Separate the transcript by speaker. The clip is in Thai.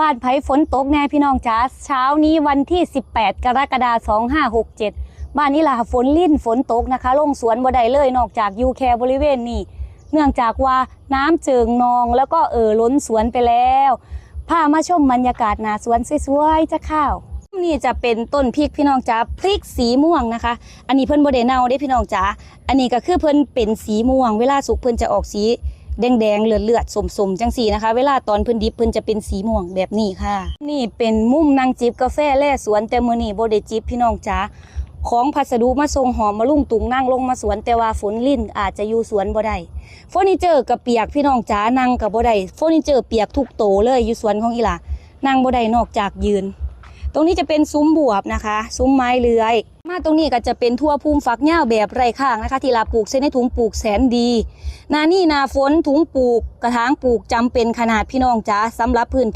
Speaker 1: บ้านไผ่ฝนตกแน่พี่น้องจ้าเช้านี้วันที่ 18 กรกฎาคม2567 บ้านนี้ล่ะฝนลิ่นฝนตกนะคะ ลงสวนบ่ได้เลยนอกจากยูแคบริเวณนี้เนื่องจากว่าน้ำเจิงนองแล้วก็เอ่อล้นสวนไปแล้วพามาชมบรรยากาศนาสวนสวยๆจะข้าวนี่จะเป็นต้นพริกพี่น้องจ๋าพริกสีม่วงนะคะ อันนี้เพิ่นบ่ได้เน่าเด้พี่น้องจ๋าอันนี้ก็คือเพิ่นเป็นสีม่วง เวลาสุกเพิ่นจะออกสี แดงๆเลือดเลือดๆสมๆจังสีนะคะ เวลาตอนพิ่นดิบพิ่นจะเป็นสีม่วงแบบนี้ค่ะ นี่เป็นมุมนั่งจิบกาแฟแล่สวนแต่มือนี้บ่ได้จิบพี่น้องจ๋าของพัสดุมาส่งหอมมาลุ่งตุงนั่งลงมาสวนแต่ว่าฝนลิ่นอาจจะอยู่สวนบ่ได้เฟอร์นิเจอร์ก็เปียกพี่น้องจ๋านั่งก็บ่ได้เฟอร์นิเจอร์เปียกทุกโตเลยอยู่สวนของอีหล่านั่งบ่ได้นอกจากยืน ตรงนี้จะเป็นซุ้มบวบนะคะ ซุ้มไม้เลื้อย มาตรงนี้ก็จะเป็นทั่วภูมิฝักหญ้าแบบไร่ข้างนะคะ ที่ลาปลูกใช้ในถุงปลูกแสนดี นานี่นาฝนถุงปลูกกระถางปลูกจำเป็นขนาดพี่น้องจ้าสำหรับพื้นที่